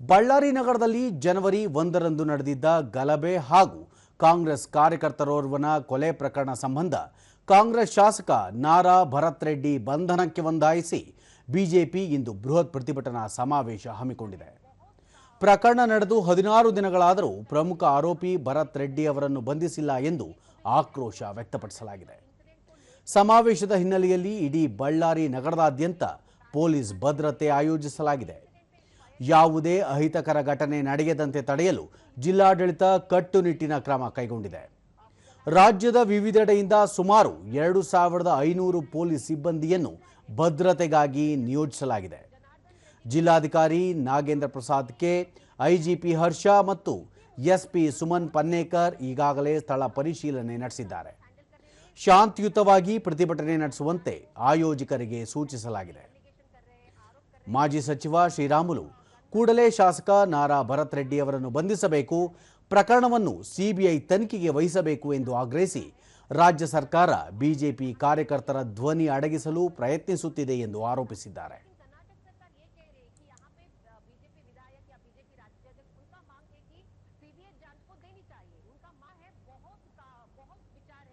ಬಳ್ಳಾರಿ ನಗರದಲ್ಲಿ ಜನವರಿ ಒಂದರಂದು ನಡೆದಿದ್ದ ಗಲಭೆ ಹಾಗೂ ಕಾಂಗ್ರೆಸ್ ಕಾರ್ಯಕರ್ತರೋರ್ವನ ಕೊಲೆ ಪ್ರಕರಣ ಸಂಬಂಧ ಕಾಂಗ್ರೆಸ್ ಶಾಸಕ ನಾರಾ ಭರತ್ ರೆಡ್ಡಿ ಬಂಧನಕ್ಕೆ ಒಂದಾಯಿಸಿ ಬಿಜೆಪಿ ಇಂದು ಬೃಹತ್ ಪ್ರತಿಭಟನಾ ಸಮಾವೇಶ ಹಮ್ಮಿಕೊಂಡಿದೆ. ಪ್ರಕರಣ ನಡೆದು ಹದಿನಾರು ದಿನಗಳಾದರೂ ಪ್ರಮುಖ ಆರೋಪಿ ಭರತ್ ರೆಡ್ಡಿ ಅವರನ್ನು ಬಂಧಿಸಿಲ್ಲ ಎಂದು ಆಕ್ರೋಶ ವ್ಯಕ್ತಪಡಿಸಲಾಗಿದೆ. ಸಮಾವೇಶದ ಹಿನ್ನೆಲೆಯಲ್ಲಿ ಇಡೀ ಬಳ್ಳಾರಿ ನಗರದಾದ್ಯಂತ ಪೊಲೀಸ್ ಭದ್ರತೆ ಆಯೋಜಿಸಲಾಗಿದೆ. ಯಾವುದೇ ಅಹಿತಕರ ಘಟನೆ ನಡೆಯದಂತೆ ತಡೆಯಲು ಜಿಲ್ಲಾಡಳಿತ ಕಟ್ಟುನಿಟ್ಟಿನ ಕ್ರಮ ಕೈಗೊಂಡಿದೆ. ರಾಜ್ಯದ ವಿವಿಧೆಡೆಯಿಂದ ಸುಮಾರು ಎರಡು ಸಾವಿರದ ಐನೂರು ಪೊಲೀಸ್ ಸಿಬ್ಬಂದಿಯನ್ನು ಭದ್ರತೆಗಾಗಿ ನಿಯೋಜಿಸಲಾಗಿದೆ. ಜಿಲ್ಲಾಧಿಕಾರಿ ನಾಗೇಂದ್ರ ಪ್ರಸಾದ್ ಕೆ, ಐಜಿಪಿ ಹರ್ಷ ಮತ್ತು ಎಸ್ಪಿ ಸುಮನ್ ಪನ್ನೇಕರ್ ಈಗಾಗಲೇ ಸ್ಥಳ ಪರಿಶೀಲನೆ ನಡೆಸಿದ್ದಾರೆ. ಶಾಂತಿಯುತವಾಗಿ ಪ್ರತಿಭಟನೆ ನಡೆಸುವಂತೆ ಆಯೋಜಕರಿಗೆ ಸೂಚಿಸಲಾಗಿದೆ. ಮಾಜಿ ಸಚಿವ ಶ್ರೀರಾಮುಲು ಕೂಡಲೇ ಶಾಸಕ ನಾರಾ ಭರತ್ ರೆಡ್ಡಿ ಅವರನ್ನು ಬಂಧಿಸಬೇಕು, ಪ್ರಕರಣವನ್ನು ಸಿಬಿಐ ತನಿಖೆಗೆ ವಹಿಸಬೇಕು ಎಂದು ಆಗ್ರಹಿಸಿ ರಾಜ್ಯ ಸರ್ಕಾರ ಬಿಜೆಪಿ ಕಾರ್ಯಕರ್ತರ ಧ್ವನಿ ಅಡಗಿಸಲು ಪ್ರಯತ್ನಿಸುತ್ತಿದೆ ಎಂದು ಆರೋಪಿಸಿದ್ದಾರೆ.